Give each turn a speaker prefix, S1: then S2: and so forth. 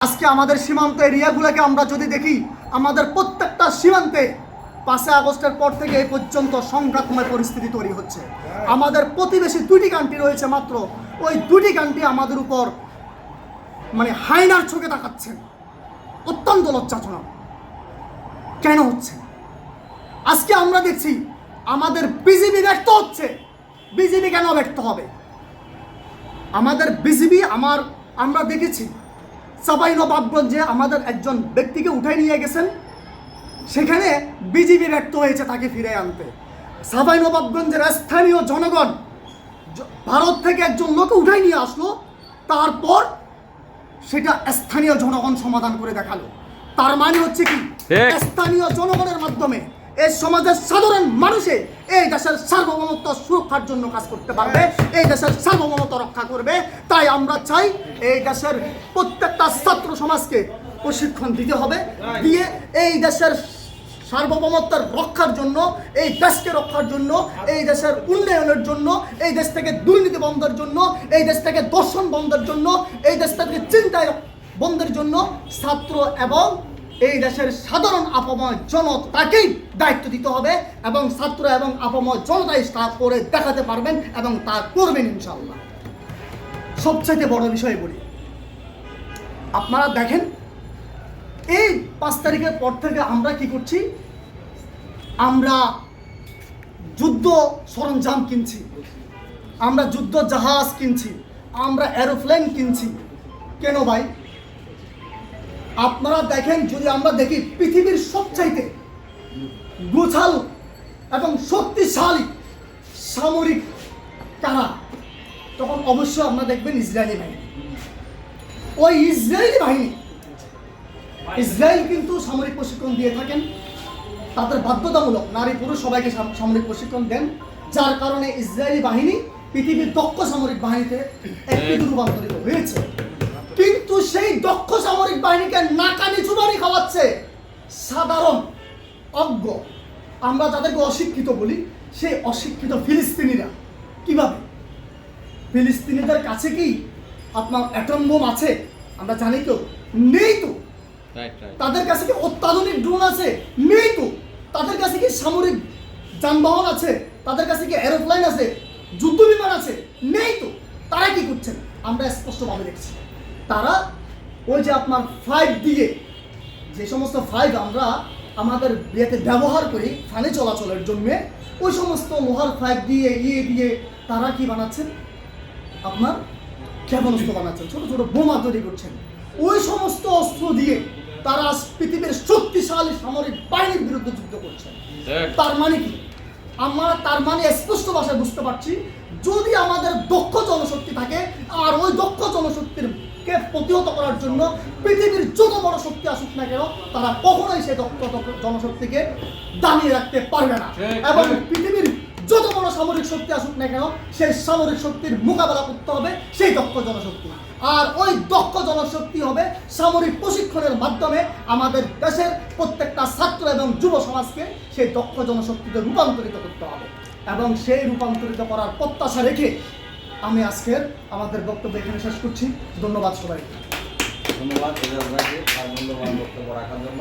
S1: আজকে আমাদের সীমান্ত এরিয়াগুলোকে আমরা যদি দেখি, আমাদের প্রত্যেকটা সীমান্তে পাঁচই আগস্টের পর থেকে এই পর্যন্ত সংঘাতময় পরিস্থিতি তৈরি হচ্ছে। আমাদের প্রতিবেশী দুটি কান্ট্রি রয়েছে মাত্র। ওই দুটি কান্ট্রি আমাদের উপর মানে হাইনার চোখে তাকাচ্ছেন অত্যন্ত লজ্জাজনক। কেন হচ্ছে? আজকে আমরা দেখছি আমাদের বিজেপি ব্যর্থ হচ্ছে। বিজেপি কেন ব্যর্থ হবে? আমাদের বিজেপি আমার, আমরা দেখেছি সাবাই নবাবগঞ্জে আমাদের একজন ব্যক্তিকে উঠাই নিয়ে গেছেন। সেখানে বিজেপি ব্যর্থ হয়েছে তাকে ফিরে আনতে। সাবাই নবাবগঞ্জের স্থানীয় জনগণ ভারত থেকে একজন লোক উঠাই নিয়ে আসলো তারপর সেটা স্থানীয় জনগণ সমাধান করে দেখাল। তার মানে হচ্ছে কি? স্থানীয় জনগণের মাধ্যমে এই সমাজের সাধারণ মানুষে এই দেশের সার্বভৌমত্ব সুরক্ষার জন্য কাজ করতে পারবে, এই দেশের সার্বভৌমত্ব রক্ষা করবে। তাই আমরা চাই এই দেশের প্রত্যেকটা ছাত্র সমাজকে প্রশিক্ষণ দিতে হবে, দিয়ে এই দেশের সার্বভৌমত্বের রক্ষার জন্য, এই দেশকে রক্ষার জন্য, এই দেশের উন্নয়নের জন্য, এই দেশ থেকে দুর্নীতি বন্ধের জন্য, এই দেশ থেকে দর্শন বন্ধের জন্য, এই দেশ থেকে চিন্তায় বন্ধের জন্য ছাত্র এবং এই দেশের সাধারণ আপময় জনতাকেই দায়িত্ব দিতে হবে এবং ছাত্র এবং আপময় জনতাই তা করে দেখাতে পারবেন এবং তা করবেন ইনশাল্লাহ সবচাইতে বড় বিষয় বলি, আপনারা দেখেন, এই পাঁচ তারিখের পর থেকে আমরা কি করছি, আমরা যুদ্ধ সরঞ্জাম কিনছি, আমরা যুদ্ধ জাহাজ কিনছি, আমরা এরোপ্লেন কিনছি। কেন ভাই? আপনারা দেখেন, যদি আমরা দেখি পৃথিবীর সবচাইতে গোছাল এবং শক্তিশালী সামরিক কারা, তখন অবশ্যই আপনারা দেখবেন ইসরায়েলি বাহিনী। ওই ইসরায়েলি বাহিনী, ইসরায়েল কিন্তু সামরিক প্রশিক্ষণ দিয়ে থাকেন। তাদের বাধ্যতামূলক নারী পুরুষ সবাইকে সামরিক প্রশিক্ষণ দেন, যার কারণে ইসরায়েলি বাহিনী পৃথিবীর দক্ষ সামরিক বাহিনীতে একটি রূপান্তরিত হয়েছে। সেই দক্ষ সামরিক বাহিনীকে নাকানি চুবানি খাওয়াচ্ছে। সাধারণ অজ্ঞ। আমরা যাদেরকে অশিক্ষিত বলি সেই অশিক্ষিত ফিলিস্তিনিরা। কীভাবে? ফিলিস্তিনিদের কাছে কি আপনার অ্যাটম বোম আছে? আমরা জানি তো। নেই তো। তাদের কাছে কি অত্যাধুনিক ড্রোন আছে? নেই তো। তাদের কাছে কি সামরিক যানবাহন আছে? তাদের কাছে কি এরোপ্লেন আছে? যুদ্ধ বিমান আছে? নেই তো। তারা কি করছেন? আমরা স্পষ্টভাবে দেখছি। তারা ওই যে আপনার ফাইভ দিয়ে যে সমস্ত ফাইভ আমরা আমাদের বিয়েতে ব্যবহার করি ফানে চলাচলের জন্য ওই সমস্ত লোহার ফাইভ দিয়ে ইয়ে দিয়ে তারা কি বানাচ্ছেন? আপনার ক্ষেপণাস্ত্র বানাচ্ছেন ছোট ছোট বোমা তৈরি করছেন। ওই সমস্ত অস্ত্র দিয়ে তারা পৃথিবীর শক্তিশালী সামরিক বাহিনীর বিরুদ্ধে যুদ্ধ করছেন। তার মানে কি? আমরা তার মানে স্পষ্ট ভাষায় বুঝতে পারছি যদি আমাদের দক্ষ জনশক্তি থাকে আর ওই দক্ষ জনশক্তির প্রতিহত করার জন্য পৃথিবীর যত বড় শক্তি আসুক না কেন তারা কখনোই সেই দক্ষ দক্ষ জনশক্তিকে দাঁড়িয়ে রাখতে পারবে না। এবং পৃথিবীর যত বড় সামরিক শক্তি আসুক না কেন সেই সামরিক শক্তির মোকাবেলা করতে হবে সেই দক্ষ জনশক্তি। আর ওই দক্ষ জনশক্তি হবে সামরিক প্রশিক্ষণের মাধ্যমে আমাদের দেশের প্রত্যেকটা ছাত্র এবং যুব সমাজকে সেই দক্ষ জনশক্তিতে রূপান্তরিত করতে হবে। এবং সেই রূপান্তরিত করার প্রত্যাশা রেখে আমি আজকের আমাদের বক্তব্য এখানে শেষ করছি। ধন্যবাদ সবাইকে।
S2: ধন্যবাদ মূল্যবান বক্তব্য রাখার জন্য।